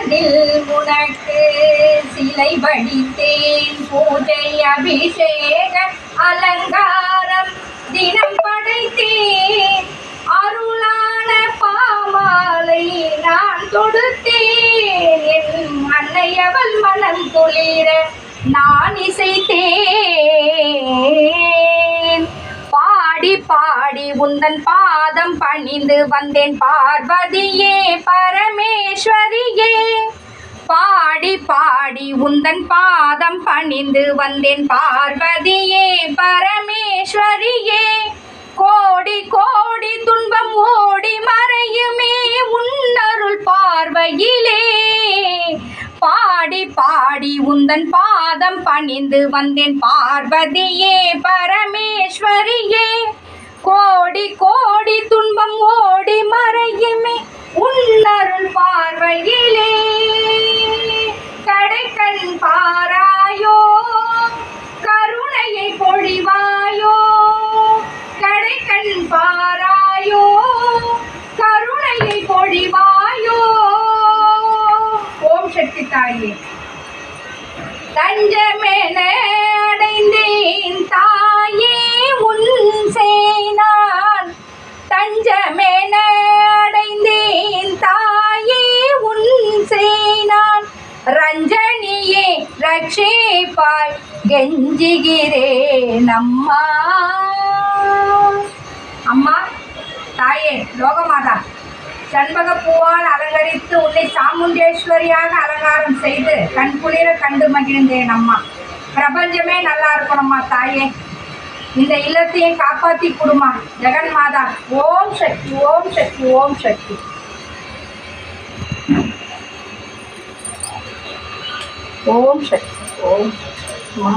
மனதில் உனக்கு சிலை படித்தேன் பூஜை அபிஷேக அலங்காரம் தினம் படைத்தேன். அருளான பாமாலை நான் தொடுத்தேன். என் அன்னையவள் மனம் குளிர நான் இசைத்தேன். பாடி பாடி உந்தன் பாதம் பணிந்து வந்தேன். பார்வதியே பாடி உந்தன் பாதம் பணிந்து வந்தேன் பார்வதியே பரமேஸ்வரியே. கோடி கோடி துன்பம் ஓடி மறையுமே உன்னருள் பார்வையிலே. பாடி பாடி உந்தன் பாதம் பணிந்து வந்தேன் பார்வதியே பரமேஸ்வரியே. ஓம் தாயே. தஞ்சமென அடைந்தேன் தாயே உன் சேனான். தஞ்சமென அடைந்தேன் தாயே உன் சேனான். ரஞ்சனியே ரட்சிப்பாய் கெஞ்சுகிறேன் அம்மா அம்மா தாயே லோகமாதா. சண்பக பூவால் அலங்கரித்து சாமுண்டேஸ்வரியாக அலங்காரம் செய்து கண் குளிர கண்டு மகிழ்ந்தேன் அம்மா. பிரபஞ்சமே நல்லா இருக்கணும்மா தாயே. இந்த இல்லத்தையும் காப்பாத்தி கொடுமா. ஜெகன் மாதா ஓம் சக்தி ஓம் சக்தி ஓம் சக்தி. ஓம் சக்தி ஓம் அம்மா.